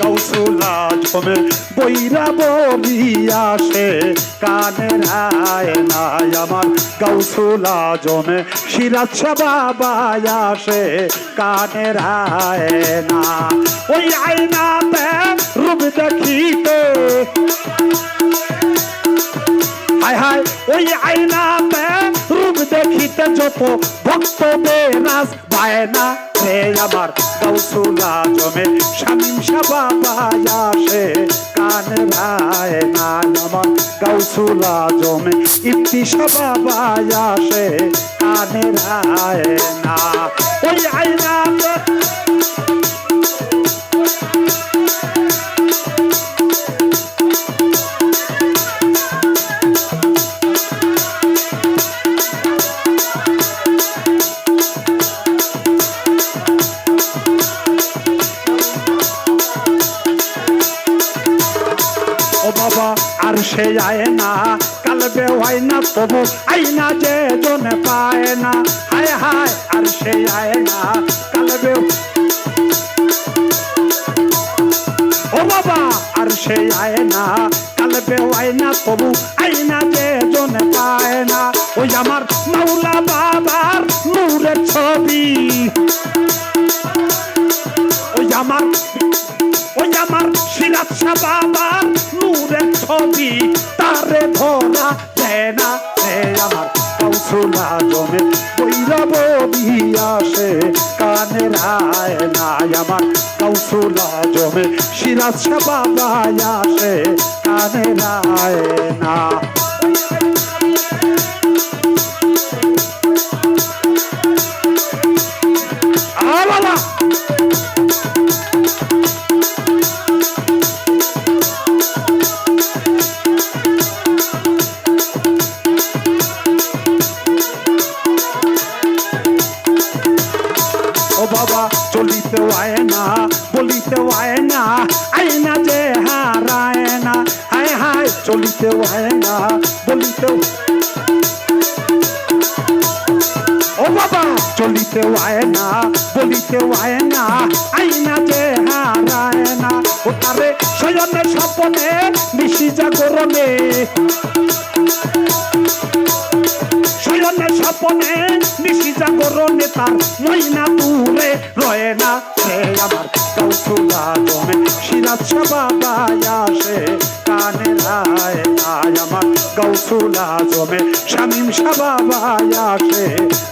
কৌশলা জমে বৈরা বলিয়া সে কানের আয়নায় আমার কৌশলা জমে সিরাচ্ছা বাবা আসে কানের আয়না ওই আয়নাতে রূপ দেখিতে। হায় হায়, ওই আয়নাতে রূপ দেখিতে যত ভক্ত বেনাস বায়না রে আমার কৌশুলা জমে, শামিম বাবা আসে, কান রায় না আমার কৌশুলা জমে ইফতিসা বাবা আসে, কান রায় না। ওই আয়নাতে সে যায় না কালবে হয় না, তবু আইনা যে জনে পায় না। হায় হায়, আর সে যায় না কালবে ও বাবা, আর সে আয় না কালবে হয় না, তবু আইনা যে জনে পায় না। ওই আমার মাওলা বাবার নূরের ছবি। ওই আমার ওই আমার সিরাজ বাবার নূরের ছবি তারে ধরা দেয় না রে আমার। কৌশলা জমে, বৈরব আসে কানে রায় নাই আমার। কৌশলা জমে, সিরাজ বাবা আসে, কানে রায় না। বাবা চলিতে আয় না, বলিতে আয় না, আয়না যে হারায় না, হায় হায় চলিতে আয় না, বলিতে ও বাবা, চলিতে আয় না, বলিতে আয় না আইনা যে হারায় না, ও তারে শয়নের স্বপনে নিশি জাগরণে। শয়নের স্বপনে নিশি জাগরণে তার ময়না দূরে রয়ে না রে আমার কৌশলা জমে সিরাজ বাবা আসে, কানে রায় নাই আমার কৌশলা জমে শামিম বাবা আসে,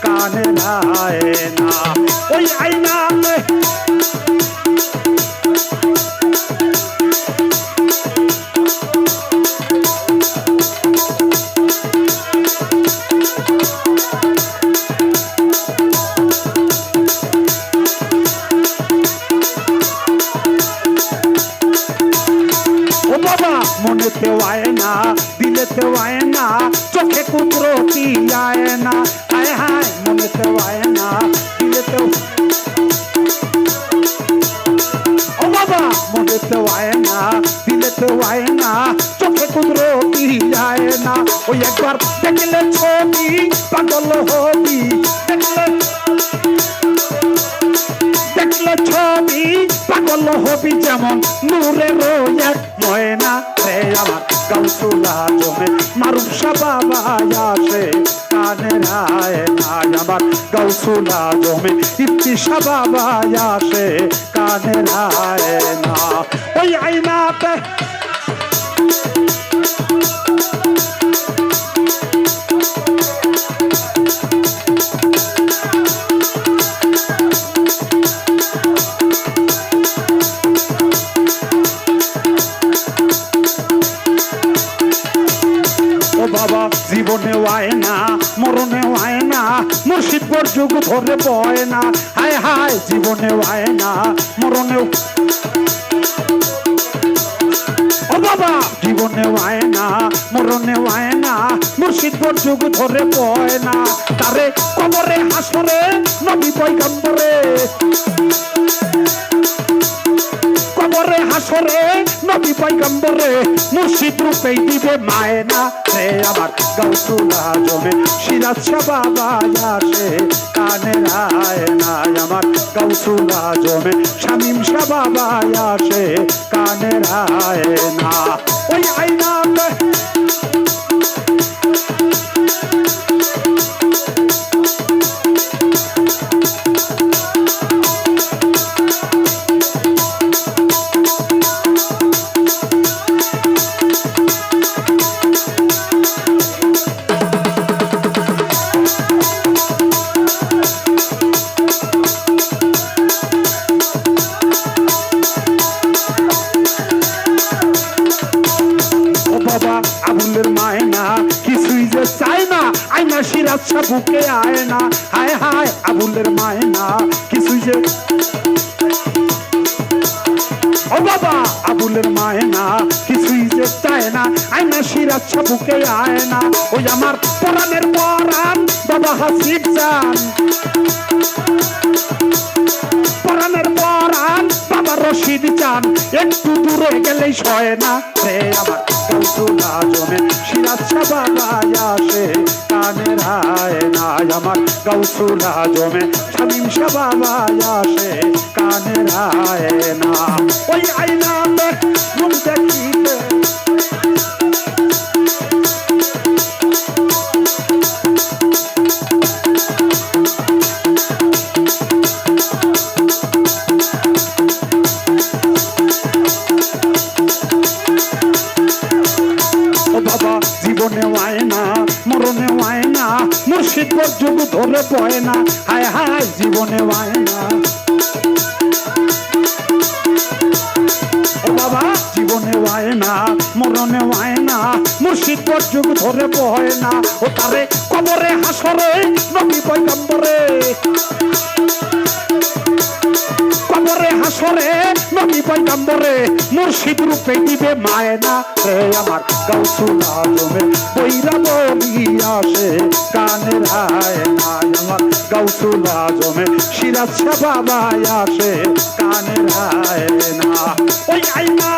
কানে রায় না। ওই আইনাতে মনেতে আয় না দিলেতে আয় না, চোখে কুদরতি আয় না। হায় হায় মনেতে আয় না দিলেতে ও বাবা মনেতে আয় না দিলেতে আয় না, চোখে কুদরতি আয় না। ওই একবার দেখলে ছবি, পাগল হবি, দেখলে দেখলে ছবি, পাগল হবি যেমন নূরের কৌশুলা জমে মারুফ বাবা আসে, কানে রায় নাই আমার। কৌশুলা জমে ইফতিসা বাবা আসে, কানে রায় না। ওই আইনাতে ধরে বয় না। হায় হায় জীবনে হয় না, মরণেও বাবা! জীবনে হয় না মরণে হয় না মুর্শিদ যুগ ধরে পয় না। তারে কবরে হাসরে, নবী পয়গম্বরে। পয়গম্বরে মুর্শিদ রূপেই দিবে মায়না। রে আমার গৌসুল আজমে সিরাজ শাহ বাবা আসে কানের আয়না আমার গৌসুল আজমে শামিম শাহ বাবা আসে কানের আয়না ওই আয়নাতে আবুলের মায়না কিছুই যে ও বাবা, আবুলের মায়না কিছুই যে চায় না, আয়না শাহ বুকে আয় না। ওই আমার পরাণের পরাণ, বাবা হাসিব চান পরাণের পরাণ, বাবা রশিদ চান একটু দূরে গেলেই সয় না রে আমার কৌতুল শাহ বাবা আসে, কানের হায় না আমার গৌসুল জমে শামিম বাবা আসে কানের হায় না। ওই আইনা রুম দেখিতে। ও মরণে আয় না। মুর্শিদ যুগ ধরে পয় না। হায় হায়, জীবনে আয় না। বাবা, জীবনে আয় না, মরণে আয় না। মুর্শিদ যুগ ধরে বয় না। ও তারে কবরে হাসরে, নবী পয়গম্বরে। কবরে হাসরে, নবী পয়গম্বরে। মুর্শিদ রূপে দিবে মায়না রে আমার গৌসুল আজমে বৈরা বলি আসে কানের হায় না আমার গৌসুল আজমে সিরাজ বাবাই বাবা আসে কানের হায় না। ওই আইনা